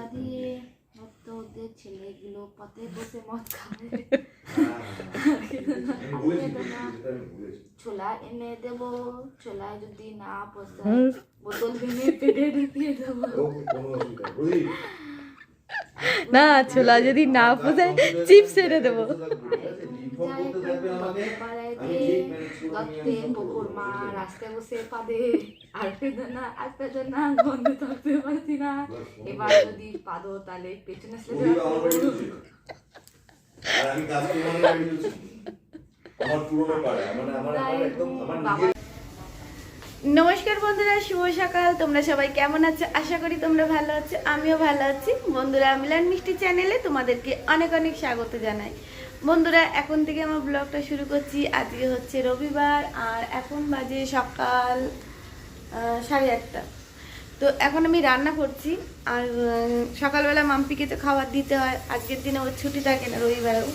ছোলা দিয়ে মত ওদের ছেলেগুলো পথে বসে মদ খাবে ছোলা এনে দেবো ছোলা যদি না পোষায় বোতল ভেঙে পেটে ঢুকিয়ে দেবো। না ছোলা যদি না পোষায় চিপস এনে দেবো। রাস্তায় বসে পাদে আর বেদনা আর বেদনা বন্ধ থাকতে পারছি না। এবার যদি পাদো তাহলে পেছনে। আমার পুরোনো পাড়া মানে আমার আমার একদম আমার নমস্কার বন্ধুরা, শুভ সকাল। তোমরা সবাই কেমন আছো? আশা করি তোমরা ভালো আছো, আমিও ভালো আছি। বন্ধুরা, মিলান মিষ্টি চ্যানেলে তোমাদেরকে অনেক অনেক স্বাগত জানাই। বন্ধুরা, এখন থেকে আমার ব্লগটা শুরু করছি। আজকে হচ্ছে রবিবার, আর এখন বাজে সকাল সাড়ে আটটা। তো এখন আমি রান্না করছি, আর সকালবেলা মাম্পিকে তো খাবার দিতে হয়, আজকের দিনে ওর ছুটি থাকে না রবিবারেও।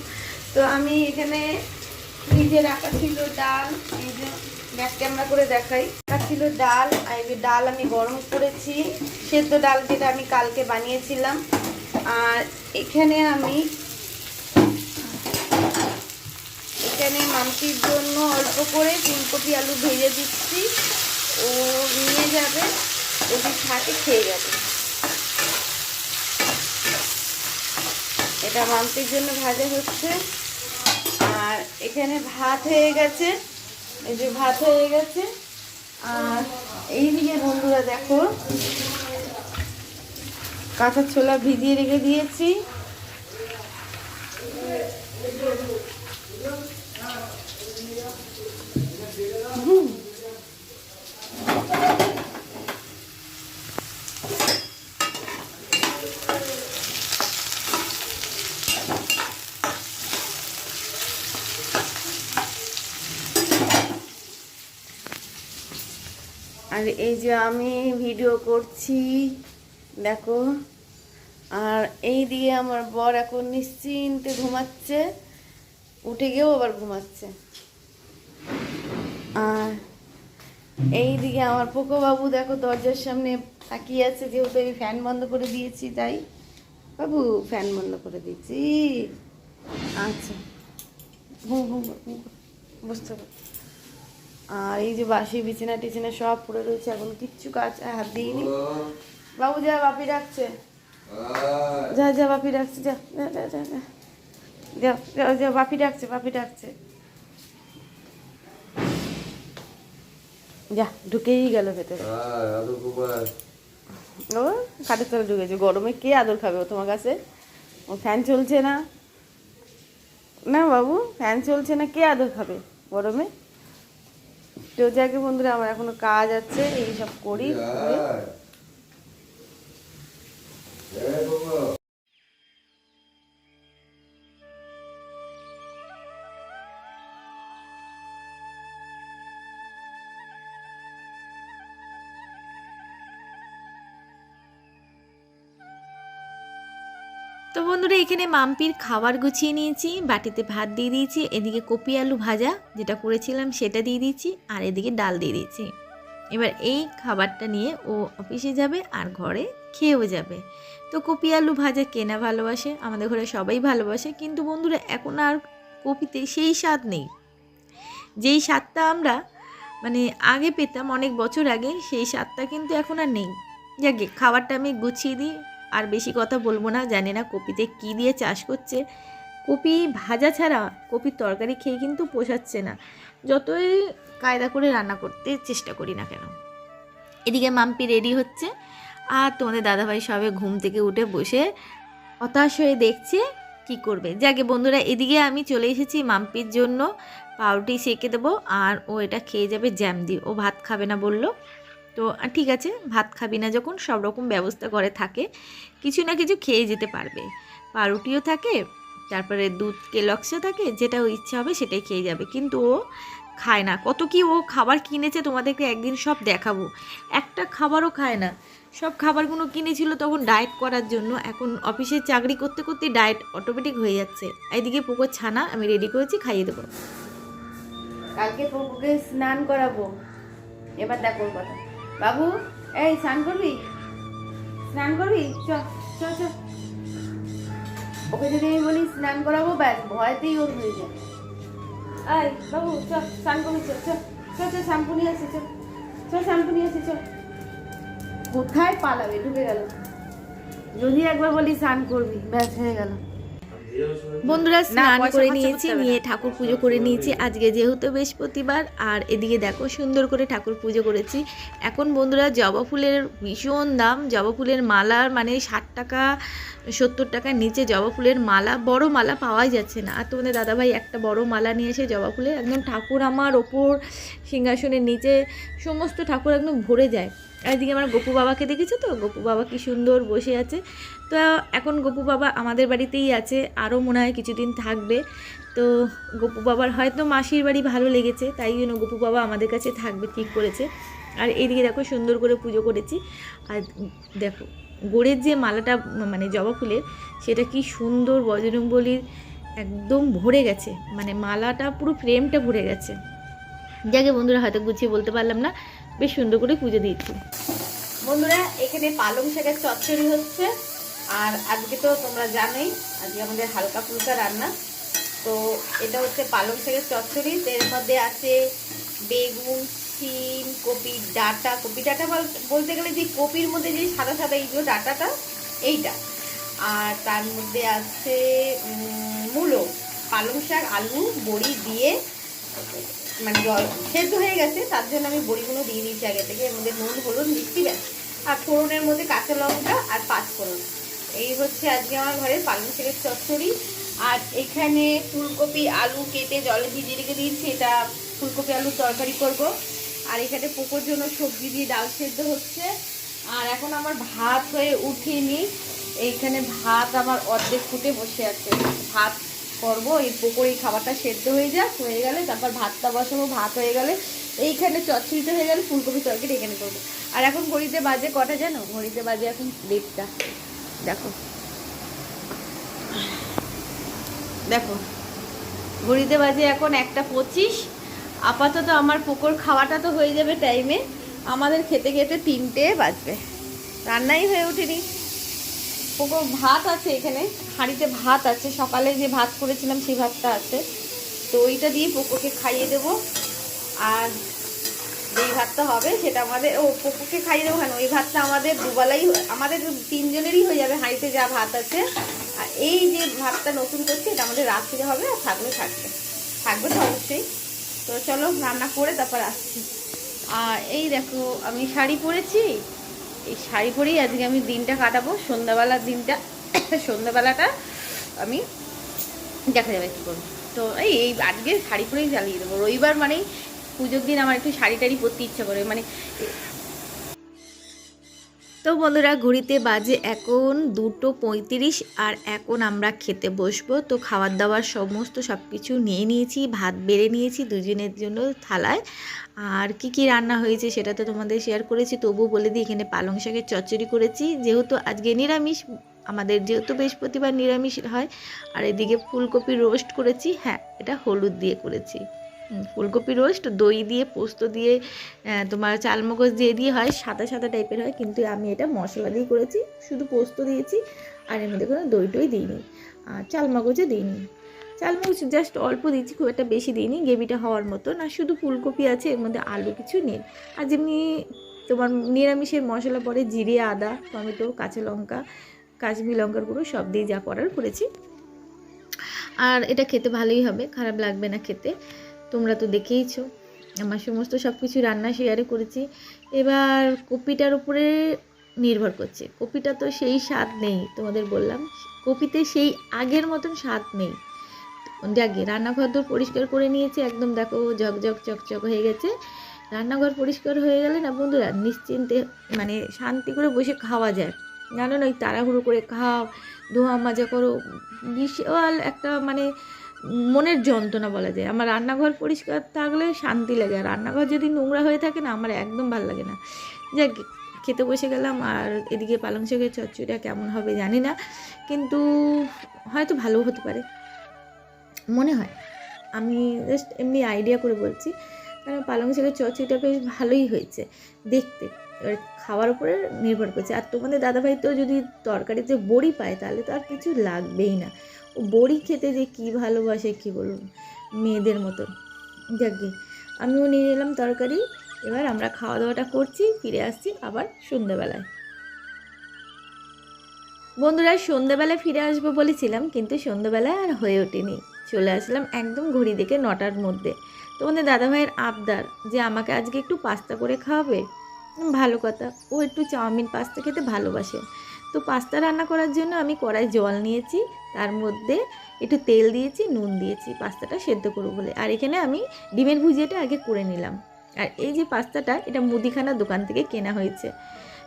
তো আমি এখানে নিজে রাখা ছিল ডাল, এই যে ব্যাক ক্যামেরা করে দেখাই। ছিল ডাল, আর এই ডাল আমি গরম করেছি। সেদ্ধ ডাল যেটা আমি কালকে বানিয়েছিলাম। আর এখানে আমি, এখানে মামটির জন্য অল্প করে ফুলকপি আলু ভেজে দিচ্ছি। ও নিয়ে যাবে যদি থাকে খেয়ে যাবে। এটা মামটির জন্য ভাজা হচ্ছে। আর এখানে ভাত হয়ে গেছে। এই যে ভাত হয়ে গেছে। আর এইদিকে বন্ধুরা দেখো কাঁচা ছোলা ভিজিয়ে রেখে দিয়েছি। এই যে আমি ভিডিও করছি দেখো আর এই দিকে আমার বর এখন নিশ্চিন্তে ঘুমাচ্ছে উঠে গিয়েও আবার ঘুমাচ্ছে আর এই দিকে আমার পোকো বাবু দেখো দরজার সামনে তাকিয়ে আছে যেহেতু আমি ফ্যান বন্ধ করে দিয়েছি তাই বাবু ফ্যান বন্ধ করে দিয়েছি আচ্ছা ঘুম ঘুম। বুঝতে পারছি আর এই যে বাসি বিছানা টিছানা সব পড়ে রয়েছে এখন কিচ্ছু কাজ হাত দিইনি। বাবু যা বাপি ডাকছে। যা যা বাপি ডাকছে যা যা যা যা যা। বাপি ডাকছে বাপি ডাকছে। যা ঢুকেই গেল ভেতরে। ও খাটের তলে ঢুকেছে। গরমে কে আদর খাবে ও তোমার কাছে? ও ফ্যান চলছে না? না বাবু ফ্যান চলছে না কে আদর খাবে গরমে? তো যাকে বন্ধুরা আমার এখনও কাজ আছে এই সব করি। তো বন্ধুরা, এখানে মাম্পির খাবার গুছিয়ে নিয়েছি, বাটিতে ভাত দিয়ে দিয়েছি, এদিকে কপি আলু ভাজা, যেটা করেছিলাম সেটা দিয়ে দিয়েছি, আর এদিকে ডাল দিয়ে দিয়েছি। এবার এই খাবারটা নিয়ে ও অফিসে যাবে আর ঘরে খেয়েও যাবে। তো কপি আলু ভাজা কেনা ভালোবাসে? আমাদের ঘরে সবাই ভালোবাসে, কিন্তু বন্ধুরা, এখন আর কপিতে সেই স্বাদ নেই। যেই স্বাদটা আমরা মানে আগে পেতাম অনেক বছর আগে, সেই স্বাদটা কিন্তু এখন আর নেই। যাকে খাবারটা আমি গুছিয়ে দিই আর বেশি কথা বলব না, জানি না কপিতে কী দিয়ে চাষ করছে। কপি ভাজা ছাড়া কপির তরকারি খেয়ে কিন্তু পোষাচ্ছে না। যতই কায়দা করে রান্না করতে চেষ্টা করি না কেন। এদিকে মাম্পি রেডি হচ্ছে আর তোমাদের দাদাভাই সবে ঘুম থেকে উঠে বসে হতাশ হয়ে দেখছে কি করবে। যাকে বন্ধুরা, এদিকে আমি চলে এসেছি মাম্পির জন্য। পাউরুটি সেকে দেবো আর ও এটা খেয়ে যাবে জ্যাম দিয়ে। ও ভাত খাবে না বলল। তো ঠিক আছে, ভাত খাবি না যখন, সব রকম ব্যবস্থা করে থাকে। কিছু না কিছু খেয়ে যেতে পারবে। পাউরুটিও থাকে, তারপরে দুধ কেলক্সও থাকে, যেটা ও ইচ্ছা হবে সেটাই খেয়ে যাবে। কিন্তু ও খায় না। কত কি ও খাবার কিনেছে তোমাদেরকে একদিন সব দেখাবো। একটা খাবারও খায় না। সব খাবারগুলো কিনেছিল তখন ডায়েট করার জন্য। এখন অফিসে চাকরি করতে করতে ডায়েট অটোমেটিক হয়ে যাচ্ছে। এইদিকে পুকুর ছানা, আমি রেডি করেছি, খাইয়ে দেবো। কালকে পুকুকে স্নান করাবো। এবার দেখো কথা। বাবু, এই, স্নান করবি? স্নান করবি? চ চল চল ওকে যদি আমি বলি স্নান করাবো, ব্যাস, ভয়তেই ওর হয়ে যায়। আয় বাবু চল স্নান করবি চল চল চল চল শ্যাম্পু নিয়ে আসি চল চল শ্যাম্পু নিয়ে আসি চল কোথায় পালাবে? ঢুকে গেল। যদি একবার বলি স্নান করবি, ব্যাস, হয়ে গেল। বন্ধুরা স্নান করে নিয়েছি নিয়ে ঠাকুর পুজো করে নিয়েছি। আজকে যেহেতু বৃহস্পতিবার আর এদিকে দেখো সুন্দর করে ঠাকুর পুজো করেছি। এখন বন্ধুরা জবা ফুলের ভীষণ দাম। জবা ফুলের মালার মানে ষাট টাকা সত্তর টাকার নিচে জবা ফুলের মালা বড় মালা পাওয়াই যাচ্ছে না। আর তোমাদের দাদাভাই একটা বড় মালা নিয়ে এসে জবা ফুলের একদম ঠাকুর আমার ওপর সিংহাসনের নিচে সমস্ত ঠাকুর একদম ভরে যায়। আর এদিকে আমার গপু বাবাকে দেখেছ তো? গপু বাবা কি সুন্দর বসে আছে। তো এখন গপু বাবা আমাদের বাড়িতেই আছে, আরও মনে হয় কিছুদিন থাকবে। তো গপু বাবার হয়তো মাসির বাড়ি ভালো লেগেছে, তাই জন্য গপু বাবা আমাদের কাছে থাকবে, ঠিক করেছে। আর এইদিকে দেখো সুন্দর করে পুজো করেছি। আর দেখো, গোড়ের যে মালাটা মানে জবা ফুলের, সেটা কি সুন্দর বজরংবলির একদম ভরে গেছে। মানে মালাটা পুরো ফ্রেমটা ভরে গেছে। যাকে বন্ধুরা হয়তো গুছিয়ে বলতে পারলাম না, বেশ সুন্দর করে পুজো দিয়েছি। বন্ধুরা, এখানে পালং শাকের চচ্চড়ি হচ্ছে। আর আজকে তো তোমরা জানোই, আজকে আমাদের হালকা ফুলকা রান্না। তো এটা হচ্ছে পালং শাকের চচ্চড়ি, এর মধ্যে আছে বেগুন, শিম কপি ডাটা। কপি ডাটা বল- বলতে গেলে যে কপির মধ্যে যে সাদা সাদা এই যে ডাটাটা, এইটা। আর তার মধ্যে আছে মূলো, পালং শাক, আলু, বড়ি দিয়ে মানে জল, সেদ্ধ হয়ে গেছে, তার জন্য আমি বড়িগুলো দিয়ে দিয়েছি আগে থেকে। এর মধ্যে নুন, হলুদ, মিষ্টি ব্যাস। আর ফোড়নের মধ্যে কাঁচা লঙ্কা আর পাঁচ ফোড়ন এই হচ্ছে আজকে আমার ঘরে পালং শাকের চচ্চড়ি। আর এখানে ফুলকপি, আলু কেটে জলে ভিজিয়ে রেখে দিয়েছি। এটা ফুলকপি, আলুর তরকারি করব। আর এখানে পোকোর জন্য সবজি দিয়ে ডাল সেদ্ধ হচ্ছে। আর এখন আমার ভাত হয়ে উঠিনি। এইখানে ভাত আমার অর্ধেক ফুটে বসে আছে। ভাত করব, এই পুকুর এই খাবারটা সেদ্ধ হয়ে যাক, হয়ে গেলে তারপর ভাতটা বসাবো, ভাত হয়ে গেলে এইখানে চচ্চড়িটা হয়ে গেলে ফুলকপি তরকারি এখানে করব। আর এখন ঘড়িতে বাজে কটা জানো? ঘড়িতে বাজে এখন দেড়টা। দেখো। দেখো, ঘড়িতে বাজে এখন একটা পঁচিশ। আপাতত আমার পুকুর খাওয়াটা তো হয়ে যাবে টাইমে আমাদের খেতে খেতে তিনটে বাজবে। রান্নাই হয়ে ওঠেনি। পুকুর ভাত আছে এখানে, হাঁড়িতে ভাত আছে। সকালে যে ভাত করেছিলাম সেই ভাতটা আছে। তো ওইটা দিয়ে পুকুরকে খাইয়ে দেবো। আর যেই ভাতটা হবে সেটা আমাদের, ও পুকুরকে খাইয়ে দেবো কেন? ওই ভাতটা আমাদের দুবেলাই আমাদের তিনজনেরই হয়ে যাবে হাঁড়িতে যা ভাত আছে। আর এই যে ভাতটা নতুন করছি, এটা আমাদের রাত্রিরে হবে আর থাকলে থাকবে। থাকবে তো অবশ্যই। তো চলো রান্না করে তারপর আসছি। আর এই দেখো, আমি শাড়ি পরেছি। এই শাড়ি পরেই আজকে আমি দিনটা কাটাবো, সন্ধ্যাবেলার দিনটা। সন্ধ্যাবেলাটা আমি দেখা যাবে কী করব। তো এই এই আজকে শাড়ি পরেই চালিয়ে দেবো। রবিবার মানেই পুজোর দিন আমার একটু শাড়ি টাড়ি পরতে ইচ্ছা করে মানে তো বন্ধুরা, ঘড়িতে বাজে এখন দুটো পঁয়ত্রিশ আর এখন আমরা খেতে বসবো। তো খাবার দাবার সমস্ত সব কিছু নিয়ে নিয়েছি, ভাত বেড়ে নিয়েছি দুজনের জন্য থালায়। আর কি কি রান্না হয়েছে সেটা তো তোমাদের শেয়ার করেছি, তবুও বলে দিই, এখানে পালং শাকের চচ্চড়ি করেছি। যেহেতু আজকে নিরামিষ, আমাদের যেহেতু বৃহস্পতিবার নিরামিষ হয়, আর এদিকে ফুলকপি রোস্ট করেছি হ্যাঁ এটা হলুদ দিয়ে করেছি। ফুলকপি রোস্ট, দই দিয়ে, পোস্ত দিয়ে তোমার চালমগজ দিয়ে দিয়ে হয়, সাদা সাদা টাইপের হয়, কিন্তু আমি এটা মশলা দিয়ে করেছি। শুধু পোস্ত দিয়েছি, আর এর মধ্যে কোনো দই টই দিইনি, আর চালমগজও দিইনি। চালমগজ জাস্ট অল্প দিয়েছি, খুব একটা বেশি দিইনি, গ্রেভিটা হওয়ার মতো না, শুধু ফুলকপি আছে, এর মধ্যে আলু কিছু নেই। আর যেমনি তোমার নিরামিষের মশলা পরে জিরে, আদা, টমেটো, কাঁচা লঙ্কা, কাশ্মীর লঙ্কার গুঁড়ো, সব দিয়ে যা করার করেছি। আর এটা খেতে ভালোই হবে, খারাপ লাগবে না খেতে। তোমরা তো দেখেইছো। আমার সমস্ত সব কিছু রান্না শেয়ারে করেছি। এবার কপিটার উপরে নির্ভর করছে। কপিটা তো সেই স্বাদ নেই, তোমাদের বললাম। কপিতে সেই আগের মতন স্বাদ নেই। যাকে রান্নাঘর তো পরিষ্কার করে নিয়েছি, একদম দেখো ঝকঝক, চকচক হয়ে গেছে। রান্নাঘর পরিষ্কার হয়ে গেলে না বন্ধুরা, নিশ্চিন্তে মানে শান্তি করে বসে খাওয়া যায়। জানো না, ওই তাড়াহুড়ো করে খাও, ধোয়া মাজা করো, বিশাল একটা মানে মনের যন্ত্রণা বলা যায়। আমার রান্নাঘর পরিষ্কার থাকলে শান্তি লাগে। আর রান্নাঘর যদি নোংরা হয়ে থাকে না, আমার একদম ভালো লাগে না। যাক, খেতে বসে গেলাম আর এদিকে পালং শাকের চচ্চড়িটা কেমন হবে জানি না। কিন্তু হয়তো ভালো হতে পারে। মনে হয়। আমি জাস্ট এমনি আইডিয়া করে বলছি। কারণ পালং শাকের চচ্চড়িটা বেশ ভালোই হয়েছে দেখতে। এবার খাওয়ার উপরে নির্ভর করছে। আর তোমাদের দাদাভাই তো যদি তরকারিতে বড়ি পায়, তাহলে তো আর কিছু লাগবেই না। বড়ি খেতে যে কী ভালোবাসে, কী বলুন? মেয়েদের মতন যাকে আমিও নিয়ে এলাম তরকারি। এবার আমরা খাওয়া দাওয়াটা করছি, ফিরে আসছি আবার সন্ধ্যেবেলায়। বন্ধুরা, সন্ধ্যেবেলায় ফিরে আসব বলেছিলাম, কিন্তু সন্ধ্যেবেলায় আর হয়ে ওঠেনি। চলে আসলাম একদম ঘড়ি দেখে নটার মধ্যে। তোমাদের দাদাভাইয়ের আবদার, যে আমাকে আজকে একটু পাস্তা করে খাওয়াবে? ভালো কথা, ও একটু চাউমিন পাস্তা খেতে ভালোবাসে। তো পাস্তা রান্না করার জন্য আমি কড়াই জল নিয়েছি, তার মধ্যে একটু তেল দিয়েছি, নুন দিয়েছি, পাস্তাটা সেদ্ধ করব বলে। আর এখানে আমি ডিমের ভুজিয়াটা আগে করে নিলাম। আর এই যে পাস্তাটা, এটা মুদিখানার দোকান থেকে কেনা হয়েছে।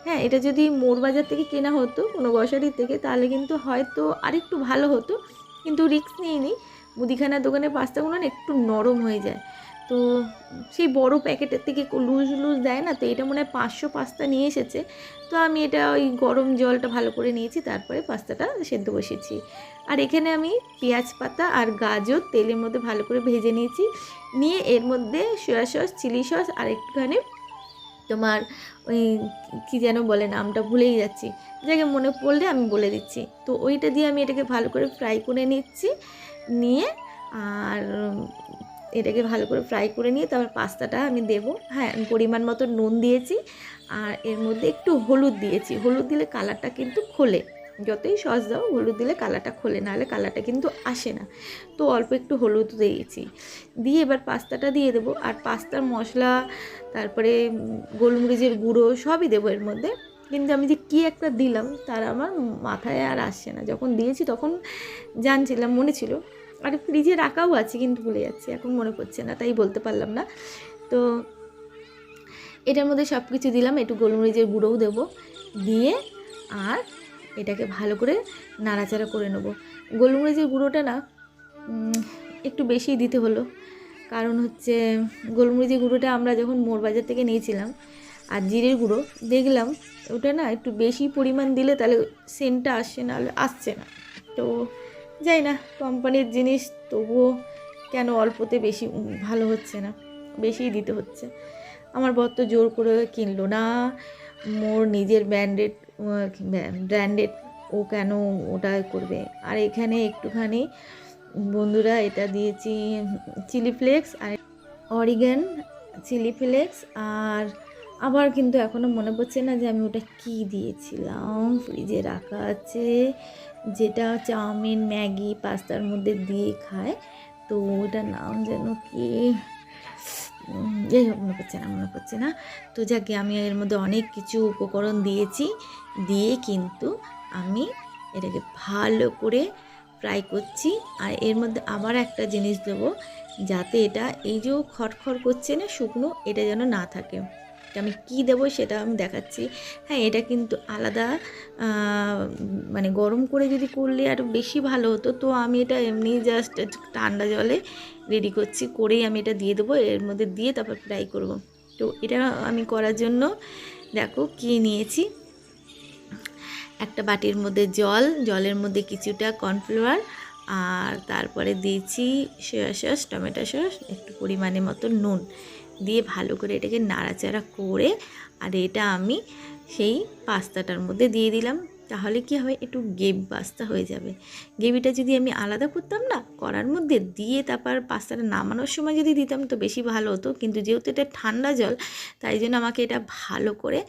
হ্যাঁ এটা যদি মোড় বাজার থেকে কেনা হতো, কোনো গ্রসারি থেকে, তাহলে কিন্তু হয়তো আরেকটু ভালো হতো। কিন্তু রিক্স রিস্ক নিইনি। মুদিখানার দোকানের পাস্তাগুলো না একটু নরম হয়ে যায়। তো সেই বড় প্যাকেটের থেকে লুজ লুজ দেয় না, তো এটা মনে হয় পাঁচশো পাস্তা নিয়ে এসেছে। তো আমি এটা ওই গরম জলটা ভালো করে নিয়েছি, তারপরে পাস্তাটা সেদ্ধ বসেছি আর এখানে আমি পেঁয়াজ পাতা আর গাজর তেলের মধ্যে ভালো করে ভেজে নিয়েছি। নিয়ে এর মধ্যে সয়া সস, চিলি সস আর একটুখানি তোমার ওই কী যেন বলে নামটা ভুলেই যাচ্ছি। যাকে মনে পড়লে আমি বলে দিচ্ছি। তো ওইটা দিয়ে আমি এটাকে ভালো করে ফ্রাই করে নিচ্ছি। নিয়ে আর এটাকে ভালো করে ফ্রাই করে নিয়ে তারপর পাস্তাটা আমি দেবো। হ্যাঁ পরিমাণ মতো নুন দিয়েছি আর এর মধ্যে একটু হলুদ দিয়েছি। হলুদ দিলে কালারটা কিন্তু খোলে। যতই সস দাও, হলুদ দিলে কালারটা খোলে, নাহলে কালারটা কিন্তু আসে না। তো অল্প একটু হলুদ দিয়েছি। দিয়ে এবার পাস্তাটা দিয়ে দেবো আর পাস্তার মশলা, তারপরে গোলমরিচের গুঁড়ো সবই দেবো এর মধ্যে। কিন্তু আমি যে কী একটা দিলাম, তার আমার মাথায় আর আসছে না। যখন দিয়েছি তখন জানছিলাম, মনে ছিল আর ফ্রিজে রাখাও আছে, কিন্তু ভুলে যাচ্ছি, এখন মনে পড়ছে না, তাই বলতে পারলাম না। তো এটার মধ্যে সব কিছু দিলাম, একটু গোলমরিচের গুঁড়োও দেবো, দিয়ে আর এটাকে ভালো করে নাড়াচাড়া করে নেব। গোলমরিচের গুঁড়োটা না একটু বেশি দিতে হলো, কারণ হচ্ছে গোলমরিচের গুঁড়োটা আমরা যখন মোড় বাজার থেকে নিয়েছিলাম, আর জিরের গুঁড়ো দেখলাম, ওটা না একটু বেশি পরিমাণ দিলে তাহলে সেন্টটা আসছে না আসছে না। তো যাই না, কোম্পানির জিনিস তবুও কেন অল্পতে বেশি ভালো হচ্ছে না, বেশিই দিতে হচ্ছে। আমার বর তো জোর করে কিনলো না, মোর নিজের ব্র্যান্ডেড ব্র্যান্ডেড ও কেন ওটা করবে? আর এখানে একটুখানি বন্ধুরা এটা দিয়েছি, চিলি ফ্লেক্স আর অরিগান, চিলি ফ্লেক্স আর আবার কিন্তু এখনও মনে পড়ছে না যে আমি ওটা কি দিয়েছিলাম। ফ্রিজে রাখা আছে, যেটা চাউমিন, ম্যাগি পাস্তার মধ্যে দিয়ে খায়। তো ওটার নাম যেন কি? যাই হোক, মনে পড়ছে না, মনে পড়ছে না। তো যাকে আমি এর মধ্যে অনেক কিছু উপকরণ দিয়েছি, দিয়ে কিন্তু আমি এটাকে ভালো করে ফ্রাই করছি। আর এর মধ্যে আবার একটা জিনিস দেবো, যাতে এটা এই যে খটখট করছে না, শুকনো, এটা যেন না থাকে। আমি কী দেবো সেটা আমি দেখাচ্ছি। হ্যাঁ এটা কিন্তু আলাদা মানে গরম করে যদি করলে আরও বেশি ভালো হতো, তো আমি এটা এমনি জাস্ট ঠান্ডা জলে রেডি করছি, করেই আমি এটা দিয়ে দেবো, এর মধ্যে দিয়ে তারপর ফ্রাই করব। তো এটা আমি করার জন্য দেখো কী নিয়েছি। একটা বাটির মধ্যে জল, জলের মধ্যে কিছুটা কর্নফ্লাওয়ার আর তারপরে দিয়েছি সয়া সস টমেটো সস একটু পরিমাণে মতো নুন। দিয়ে ভালো করে এটাকে নাড়াচাড়া করে আর এটা আমি সেই পাস্তাটার মধ্যে দিয়ে দিলাম। তাহলে কি হবে? একটু গেব পাস্তা হয়ে যাবে। গ্রেভিটা যদি আমি আলাদা করতাম না করার মধ্যে দিয়ে তারপর পাস্তাটা নামানোর সময় যদি দিতাম তো বেশি ভালো হতো। কিন্তু যেহেতু এটা ঠান্ডা জল, তাই জন্য আমাকে এটা ভালো করে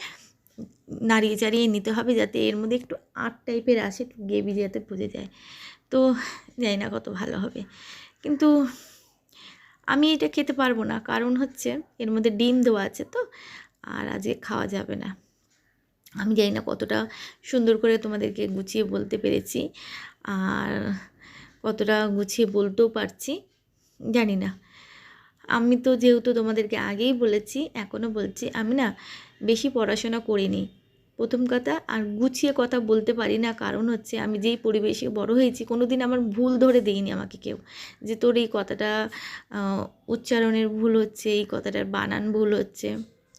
নাড়িয়ে চাড়িয়ে নিতে হবে যাতে এর মধ্যে একটু আট টাইপের আসে, একটু গ্রেভি যাতে বুঝে যায়। তো জানি না কত ভালো হবে। কিন্তু আমি এটা খেতে পারব না। কারণ হচ্ছে এর মধ্যে ডিম দেওয়া আছে তো, আর আজকে খাওয়া যাবে না। আমি জানি না কতটা সুন্দর করে তোমাদেরকে গুছিয়ে বলতে পেরেছি, আর কতটা গুছিয়ে বলতেও পারছি, জানি না। আমি তো যেহেতু তোমাদেরকে আগেই বলেছি এখনও বলছি, আমি না বেশি পড়াশোনা করিনি। প্রথম কথা, আর গুছিয়ে কথা বলতে পারি না। কারণ হচ্ছে, আমি যেই পরিবেশে বড় হয়েছি কোনো দিন আমার ভুল ধরে দেয়নি আমাকে কেউ। যে তোর এই কথাটা উচ্চারণের ভুল হচ্ছে, এই কথাটার বানান ভুল হচ্ছে,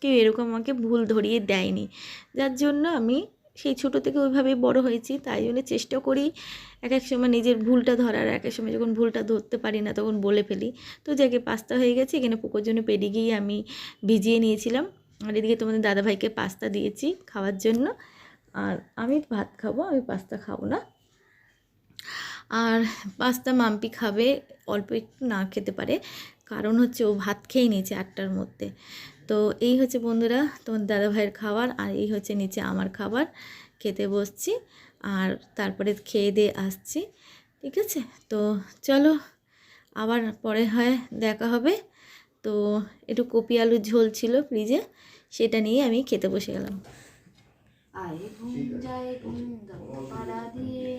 কেউ এরকম আমাকে ভুল ধরিয়ে দেয়নি। যার জন্য আমি সেই ছোটো থেকে ওইভাবেই বড় হয়েছি। তাই জন্য চেষ্টা করি এক এক সময় নিজের ভুলটা ধরার। এক এক সময় যখন ভুলটা ধরতে পারি না, তখন বলে ফেলি। তো যাকে পাস্তা হয়ে গেছে, এখানে পোকোর জন্য পেডিগিয়ে আমি ভিজিয়ে নিয়েছিলাম। আর এদিকে তোমাদের দাদাভাইকে পাস্তা দিয়েছি খাওয়ার জন্য। আর আমি ভাত খাব, আমি পাস্তা খাব না। আর পাস্তা মাম্পি খাবে, অল্প একটু না খেতে পারে। কারণ হচ্ছে ও ভাত খেয়ে নিয়েছে আটটার মধ্যে। তো এই হচ্ছে বন্ধুরা তোমার দাদাভাইয়ের খাবার, আর এই হচ্ছে নিচে আমার খাবার। খেতে বসছি, আর তারপরে খেয়ে দিয়ে আসছি, ঠিক আছে? তো চলো, আবার পরে হয়, দেখা হবে। তো একটু কপি আলুর ঝোল ছিল ফ্রিজে। সেটা নিয়ে আমি খেতে বসে গেলাম। আয় ঘুম যায় ঘুম পাড়া দিয়ে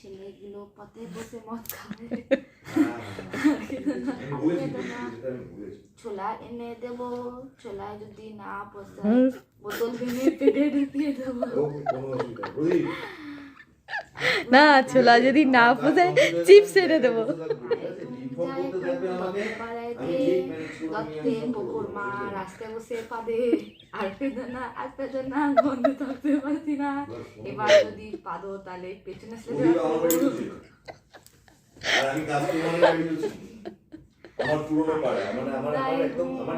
ছেলেগুলো পথে বসে মদ খাবে। ছোলা এনে দেবো ছোলা যদি না পোষায় বোতল ভেঙে পেটে ঢুকিয়ে দেবো। না ছোলা যদি না পোষায় চিপস এনে দেবো। রাস্তায় বসে পাদে আর বেদনা আর বেদনা বন্ধ থাকতে পারছি না। এবার যদি পাদো তাহলে পেছনে আমার আর আমি কাস্টমারের আমার পুরোনো পাড়া মানে আমার আমার একদম আমার